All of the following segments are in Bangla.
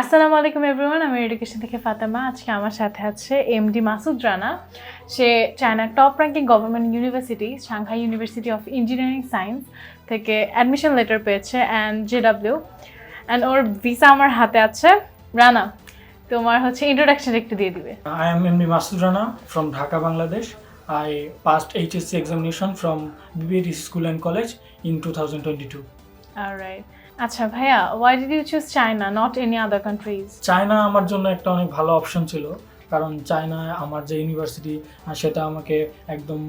আসসালামু আলাইকুম এভরিওয়ান আমি এডুকেশন থেকে ফাতেমা। আজকে আমার সাথে আছে এমডি মাসুদ রানা। সে চায়নার top ranking government university Shanghai university of engineering science থেকে অ্যাডমিশন লেটার পেয়েছে অ্যান্ড জেডাব্লিউ অ্যান্ড ওর ভিসা আমার হাতে আছে। রানা তোমার হচ্ছে ইন্ট্রোডাকশন একটু দিয়ে দিবে। I am MD Masud Rana from Dhaka, Bangladesh. I passed HSC examination from BBAT School and College in 2022. Alright আচ্ছা ভাইয়া why did you choose China not any other countries China আমার জন্য একটা অনেক ভালো অপশন ছিল, কারণ চায়নায় আমার যে ইউনিভার্সিটি সেটা আমাকে একদম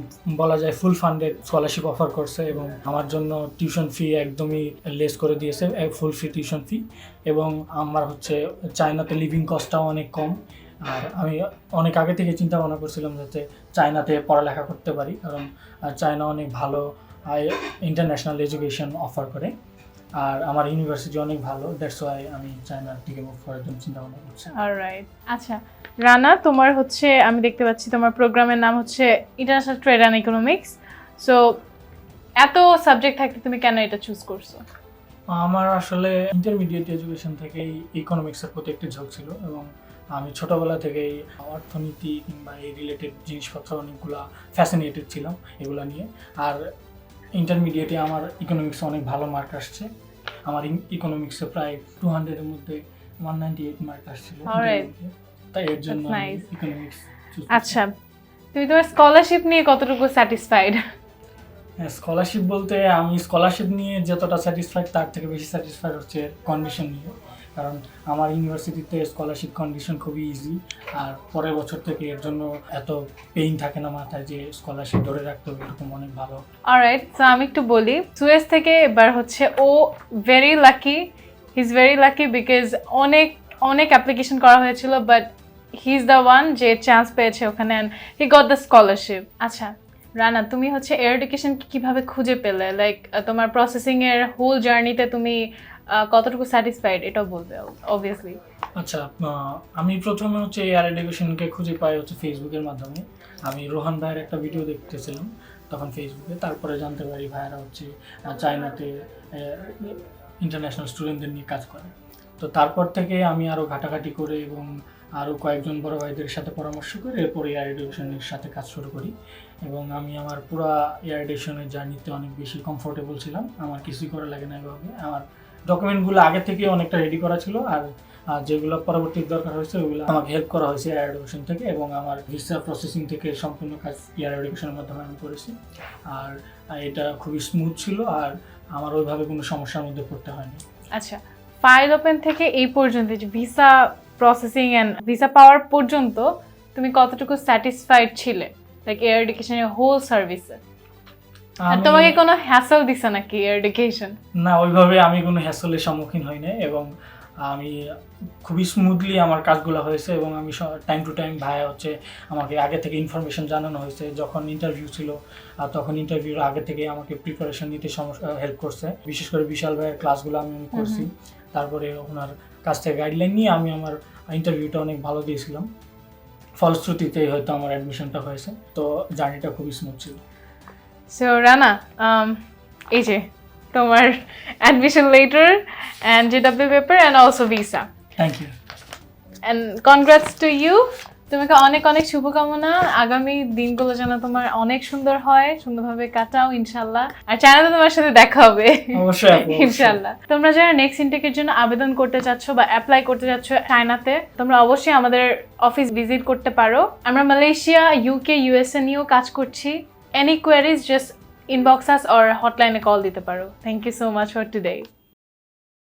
বলা যায় ফুল ফান্ডেড স্কলারশিপ অফার করছে এবং আমার জন্য টিউশন ফি একদমই লেস করে দিয়েছে ফুল ফি টিউশন ফি এবং আমার হচ্ছে চায়নাতে লিভিং কস্টটাও অনেক কম। আর আমি অনেক আগে থেকে চিন্তা ভাবনা করছিলাম যাতে চায়নাতে পড়ালেখা করতে পারি, কারণ চায়না অনেক ভালো ইন্টারন্যাশনাল এডুকেশন অফার করে। আর আমার ইউনিভার্সিটি অনেক ভালো দ্যাটস ওয়াই আমি চায়নার দিকে মুভ করার জন্য চিন্তা ভাবনা করছি। অলরাইট আচ্ছা। রানা তোমার হচ্ছে আমি দেখতে পাচ্ছি তোমার প্রোগ্রামের নাম হচ্ছে international trade and economics so এত সাবজেক্ট থাকতে তুমি কেন এটা চুজ করছ? আমার আসলে ইন্টারমিডিয়েট এডুকেশন থেকেই ইকোনমিক্সের প্রতি একটি ঝোঁক ছিল এবং আমি ছোটবেলা থেকেই অর্থনীতি কিংবা এই রিলেটেড জিনিসপত্র অনেকগুলো ফ্যাসিনেটেড ছিলাম এগুলো নিয়ে। আর ইন্টারমিডিয়েটে আমার ইকোনমিক্সে অনেক ভালো মার্ক আসছে। আমার ইকোনমিক্সে প্রায় টু হান্ড্রেডের মধ্যে ওয়ান নাইনটি এইট মার্ক আসছিল. তাই এর জন্য ইকোনমিক্স আচ্ছা তুমি তোমার স্কলারশিপ নিয়ে কতটুকু স্যাটিসফাইড স্কলারশিপ হ্যাঁ, বলতে আমি স্কলারশিপ নিয়ে যতটা স্যাটিসফাইড তার থেকে বেশি স্যাটিসফাইড হচ্ছে কন্ডিশন নিয়ে। কারণ আমার ইউনিভার্সিটিতে স্কলারশিপ কন্ডিশন খুবই ইজি আর পরের বছর থেকে এর জন্য এত পেইন থাকে না মাথায় যে স্কলারশিপ ধরে রাখতে হবে এরকম অনেক ভালো। অলরাইট সো আমি একটু বলি সুয়েস থেকে এবার হচ্ছে ও very lucky he is very lucky because অনেক অনেক অ্যাপ্লিকেশন করা হয়েছিল but he is the one যে চান্স পেয়েছে ওখানে and he got the scholarship আচ্ছা রানা, তুমি হচ্ছে এয়ার এডুকেশন কীভাবে খুঁজে পেলে? লাইক তোমার প্রসেসিং এর হোল জার্নিতে তুমি কতটুকু স্যাটিসফাইড এটাও বলবে অবভিয়াসলি আচ্ছা আমি প্রথমে হচ্ছে এয়ার এডুকেশনকে খুঁজে পাই হচ্ছে ফেসবুকের মাধ্যমে। আমি রোহান ভাইয়ের একটা ভিডিও দেখতেছিলাম তখন ফেসবুকে তারপরে জানতে পারি ভাইয়েরা হচ্ছে চায়নাতে ইন্টারন্যাশনাল স্টুডেন্টদের নিয়ে কাজ করে। তো তারপর থেকে আমি আরও ঘাটাঘাটি করে এবং আরও কয়েকজন বড় ভাইদের সাথে পরামর্শ করে এরপরে এয়ার এডুকেশনের সাথে কাজ শুরু করি। এবং আমি আমার পুরা এয়ার জার্নিতে অনেক বেশি কমফোর্টেবল ছিলাম। আমার কিছুই করা লাগে না এভাবে। আমার ডকুমেন্টগুলো আগে থেকে অনেকটা রেডি করা ছিল আর আর যেগুলো পরবর্তী দরকার হয়েছে ওগুলো আমাকে হেল্প করা হয়েছে এয়ার এডুকেশন থেকে এবং আমার ভিসা প্রসেসিং থেকে সম্পূর্ণ কাজ এয়ার এডুকেশনের মাধ্যমে আমি করেছি। আর এটা খুবই স্মুথ ছিল আর আমার ওইভাবে কোনো সমস্যার মধ্যে পড়তে হয়নি। আচ্ছা ফাইল ওপেন থেকে এই পর্যন্ত যে ভিসা প্রসেসিং অ্যান্ড ভিসা পাওয়ার পর্যন্ত তুমি কতটুকু স্যাটিসফাইড ছিলে? লাইক এয়ার এডুকেশনের হোল সার্ভিসে আর তোমাকে কোনো হ্যাসেল দিছে নাকি এয়ার এডুকেশন না ওইভাবে আমি কোনো হ্যাসলের সম্মুখীন হই নাই এবং আমি খুবই স্মুথলি আমার কাজগুলো হয়েছে এবং আমি টাইম টু টাইম ভাইয়া হচ্ছে আমাকে আগে থেকে ইনফরমেশন জানানো হয়েছে। যখন ইন্টারভিউ ছিল আর তখন ইন্টারভিউর আগে থেকে আমাকে প্রিপারেশন নিতে সমস্যা হেল্প করছে। বিশেষ করে বিশাল ভাইয়ের ক্লাসগুলো আমি করছি। তারপরে ওনার কাছ থেকে গাইডলাইন নিয়ে আমি আমার ইন্টারভিউটা অনেক ভালো দিয়েছিলাম। ফলশ্রুতিতেই হয়তো আমার অ্যাডমিশনটা হয়েছে। তো জার্নিটা খুবই স্মুথ ছিল। সো রানা um, এই যে তোমার admission letter and JW paper and also visa thank you and congrats to you তোমাকে অনেক অনেক শুভকামনা। আগামী দিনগুলো যেন তোমার অনেক সুন্দর হয় সুন্দরভাবে কাটাও ইনশাল্লাহ। আর চ্যানেলে তোমার সাথে দেখা হবে। ইনশাল্লাহ। তোমরা যারা নেক্সট ইনটেকের জন্য আবেদন করতে চাচ্ছ বা অ্যাপ্লাই করতে চাচ্ছ চায়নাতে তোমরা অবশ্যই আমাদের অফিস ভিজিট করতে পারো। আমরা মালয়েশিয়া ইউকে ইউএসএ নিয়েও কাজ করছি। Any queries just inbox us or হটলাইনে call দিতে পারো। Thank you so much for today